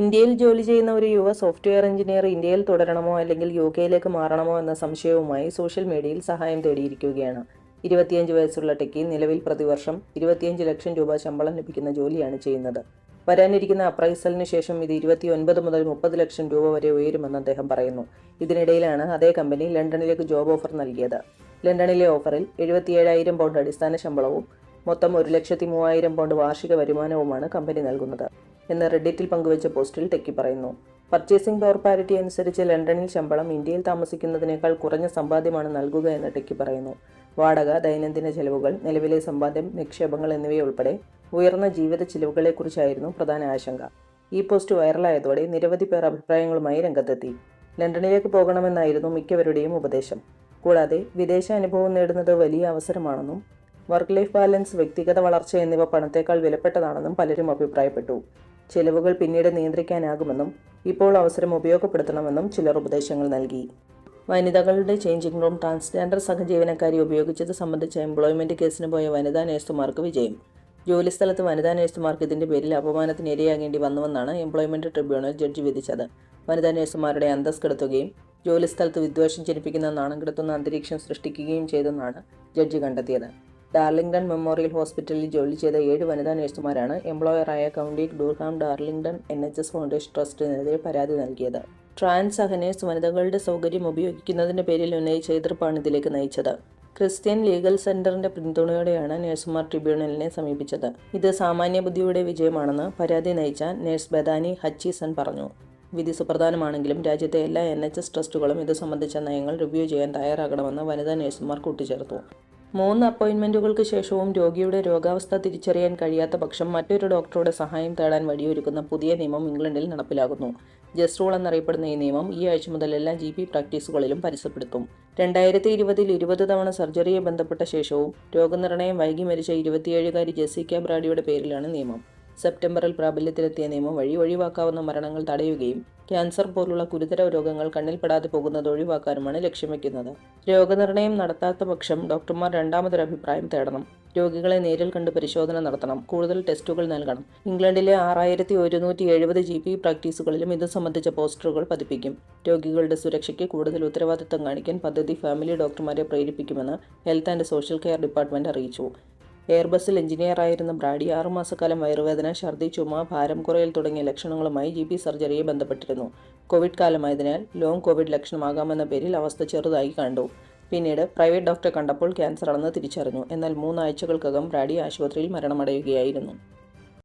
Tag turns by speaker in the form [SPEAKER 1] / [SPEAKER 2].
[SPEAKER 1] ഇന്ത്യയിൽ ജോലി ചെയ്യുന്ന ഒരു യുവ സോഫ്റ്റ്വെയർ എഞ്ചിനീയർ ഇന്ത്യയിൽ തുടരണമോ അല്ലെങ്കിൽ യു കെയിലേക്ക് മാറണമോ എന്ന സംശയവുമായി സോഷ്യൽ മീഡിയയിൽ സഹായം തേടിയിരിക്കുകയാണ്. ഇരുപത്തിയഞ്ച് വയസ്സുള്ള ടെക്കി നിലവിൽ പ്രതിവർഷം ഇരുപത്തിയഞ്ച് ലക്ഷം രൂപ ശമ്പളം ലഭിക്കുന്ന ജോലിയാണ് ചെയ്യുന്നത്. വരാനിരിക്കുന്ന അപ്രൈസലിന് ശേഷം ഇത് ഇരുപത്തിയൊൻപത് മുതൽ മുപ്പത് ലക്ഷം രൂപ വരെ ഉയരുമെന്ന് അദ്ദേഹം പറയുന്നു. ഇതിനിടയിലാണ് അതേ കമ്പനി ലണ്ടനിലേക്ക് ജോബ് ഓഫർ നൽകിയത്. ലണ്ടനിലെ ഓഫറിൽ എഴുപത്തിയേഴായിരം പൗണ്ട് അടിസ്ഥാന ശമ്പളവും മൊത്തം ഒരു ലക്ഷത്തി മൂവായിരം പൗണ്ട് വാർഷിക വരുമാനവുമാണ് കമ്പനി നൽകുന്നത്. എന്ന് റെഡിറ്റിൽ പങ്കുവച്ച പോസ്റ്റിൽ ടെക്കി പറയുന്നു. പർച്ചേസിംഗ് പവർ പാരിറ്റി അനുസരിച്ച് ലണ്ടനിൽ ശമ്പളം ഇന്ത്യയിൽ താമസിക്കുന്നതിനേക്കാൾ കുറഞ്ഞ സമ്പാദ്യമാണ് നൽകുക എന്ന് ടെക്കി പറയുന്നു. വാടക ദൈനംദിന ചെലവുകൾ നിലവിലെ സമ്പാദ്യം നിക്ഷേപങ്ങൾ എന്നിവയുൾപ്പെടെ ഉയർന്ന ജീവിത ചിലവുകളെക്കുറിച്ചായിരുന്നു പ്രധാന ആശങ്ക. ഈ പോസ്റ്റ് വൈറലായതോടെ നിരവധി പേർ അഭിപ്രായങ്ങളുമായി രംഗത്തെത്തി. ലണ്ടനിലേക്ക് പോകണമെന്നായിരുന്നു മിക്കവരുടെയും ഉപദേശം. കൂടാതെ വിദേശ അനുഭവം നേടുന്നത് വലിയ അവസരമാണെന്നും വർക്ക് ലൈഫ് ബാലൻസ് വ്യക്തിഗത വളർച്ച എന്നിവ പണത്തേക്കാൾ വിലപ്പെട്ടതാണെന്നും പലരും അഭിപ്രായപ്പെട്ടു. ചെലവുകൾ പിന്നീട് നിയന്ത്രിക്കാനാകുമെന്നും ഇപ്പോൾ അവസരം ഉപയോഗപ്പെടുത്തണമെന്നും ചിലർ ഉപദേശങ്ങൾ നൽകി. വനിതകളുടെ ചേഞ്ചിങ് റൂം ട്രാൻസ്ജെൻഡർ സഹജീവനക്കാരി ഉപയോഗിച്ചത് സംബന്ധിച്ച എംപ്ലോയ്മെന്റ് കേസിന് പോയ വനിതാ നേഴ്സുമാർക്ക് വിജയം. ജോലിസ്ഥലത്ത് വനിതാ നേഴ്സുമാർക്ക് ഇതിന്റെ പേരിൽ അപമാനത്തിന് ഇരയാകേണ്ടി വന്നുവെന്നാണ് എംപ്ലോയ്മെന്റ് ട്രിബ്യൂണൽ ജഡ്ജി വിധിച്ചത്. വനിതാ നേഴ്സുമാരുടെ അന്തസ് കെടുത്തുകയും ജോലിസ്ഥലത്ത് വിദ്വേഷം ജനിപ്പിക്കുന്ന നാണം കെടുത്തുന്ന അന്തരീക്ഷം സൃഷ്ടിക്കുകയും ചെയ്തെന്നാണ് ജഡ്ജി കണ്ടെത്തിയത്. ഡാർലിംഗ്ടൺ മെമ്മോറിയൽ ഹോസ്പിറ്റലിൽ ജോലി ചെയ്ത ഏഴ് വനിതാ നഴ്സുമാരാണ് എംപ്ലോയറായ county Durham Darlington N H S foundation ട്രസ്റ്റിനെതിരെ പരാതി നൽകിയത്. ട്രാൻസ് സഹനേഴ്സ് വനിതകളുടെ സൗകര്യം ഉപയോഗിക്കുന്നതിന്റെ പേരിൽ ഉന്നയിച്ച എതിർപ്പാണ് ഇതിലേക്ക് നയിച്ചത്. ക്രിസ്ത്യൻ ലീഗൽ സെന്ററിന്റെ പിന്തുണയോടെയാണ് നഴ്സുമാർ ട്രിബ്യൂണലിനെ സമീപിച്ചത്. ഇത് സാമാന്യ ബുദ്ധിയുടെ വിജയമാണെന്ന് പരാതി നയിച്ച നഴ്സ് ബദാനി ഹച്ചീസൺ പറഞ്ഞു. വിധി സുപ്രധാനമാണെങ്കിലും രാജ്യത്തെ എല്ലാ എൻ എച്ച് എസ് ട്രസ്റ്റുകളും ഇത് സംബന്ധിച്ച നയങ്ങൾ റിവ്യൂ ചെയ്യാൻ തയ്യാറാകണമെന്ന് വനിതാ നഴ്സുമാർ കൂട്ടിച്ചേർത്തു. മൂന്ന് അപ്പോയിൻമെന്റുകൾക്ക് ശേഷവും രോഗിയുടെ രോഗാവസ്ഥ തിരിച്ചറിയാൻ കഴിയാത്ത പക്ഷം മറ്റൊരു ഡോക്ടറുടെ സഹായം തേടാൻ വഴിയൊരുക്കുന്ന പുതിയ നിയമം ഇംഗ്ലണ്ടിൽ നടപ്പിലാകുന്നു. ജസ്റ്റ് റൂൾ എന്നറിയപ്പെടുന്ന ഈ നിയമം ഈ ആഴ്ച മുതൽ എല്ലാ ജി പി പ്രാക്ടീസുകളിലും പരസ്യപ്പെടുത്തും രണ്ടായിരത്തി ഇരുപതിൽ ഇരുപത് തവണ സർജറിയെ ബന്ധപ്പെട്ട ശേഷവും രോഗനിർണയം വൈകി മരിച്ച ഇരുപത്തിയേഴുകാരി ജെസിക്ക ബ്രാഡിയുടെ പേരിലാണ് നിയമം. സെപ്റ്റംബറിൽ പ്രാബല്യത്തിലെത്തിയ നിയമം വഴി ഒഴിവാക്കാവുന്ന മരണങ്ങൾ തടയുകയും ക്യാൻസർ പോലുള്ള ഗുരുതര രോഗങ്ങൾ കണ്ണിൽപ്പെടാതെ പോകുന്നത് ഒഴിവാക്കാനുമാണ് ലക്ഷ്യം വയ്ക്കുന്നത് രോഗനിർണയം നടത്താത്ത പക്ഷം ഡോക്ടർമാർ രണ്ടാമതൊരു അഭിപ്രായം തേടണം. രോഗികളെ നേരിൽ കണ്ട് പരിശോധന നടത്തണം. കൂടുതൽ ടെസ്റ്റുകൾ നൽകണം. ഇംഗ്ലണ്ടിലെ ആറായിരത്തി ഒരുന്നൂറ്റി എഴുപത് ജി പി പ്രാക്ടീസുകളിലും ഇത് സംബന്ധിച്ച പോസ്റ്ററുകൾ പതിപ്പിക്കും. രോഗികളുടെ സുരക്ഷയ്ക്ക് കൂടുതൽ ഉത്തരവാദിത്തം കാണിക്കാൻ പദ്ധതി ഫാമിലി ഡോക്ടർമാരെ പ്രേരിപ്പിക്കുമെന്ന് health and social care department അറിയിച്ചു. എയർബസിൽ എഞ്ചിനീയറായിരുന്ന ബ്രാഡി ആറുമാസക്കാലം വയറുവേദന ഛർദി ചുമ ഭാരം കുറയൽ തുടങ്ങിയ ലക്ഷണങ്ങളുമായി ജി പി സർജറിയെ ബന്ധപ്പെട്ടിരുന്നു. കോവിഡ് കാലമായതിനാൽ ലോങ് കോവിഡ് ലക്ഷണമാകാമെന്ന പേരിൽ അവസ്ഥ ചെറുതായി കണ്ടു. പിന്നീട് പ്രൈവറ്റ് ഡോക്ടറെ കണ്ടപ്പോൾ ക്യാൻസറാണെന്ന് തിരിച്ചറിഞ്ഞു. എന്നാൽ മൂന്നാഴ്ചകൾക്കകം ബ്രാഡി ആശുപത്രിയിൽ മരണമടയുകയായിരുന്നു.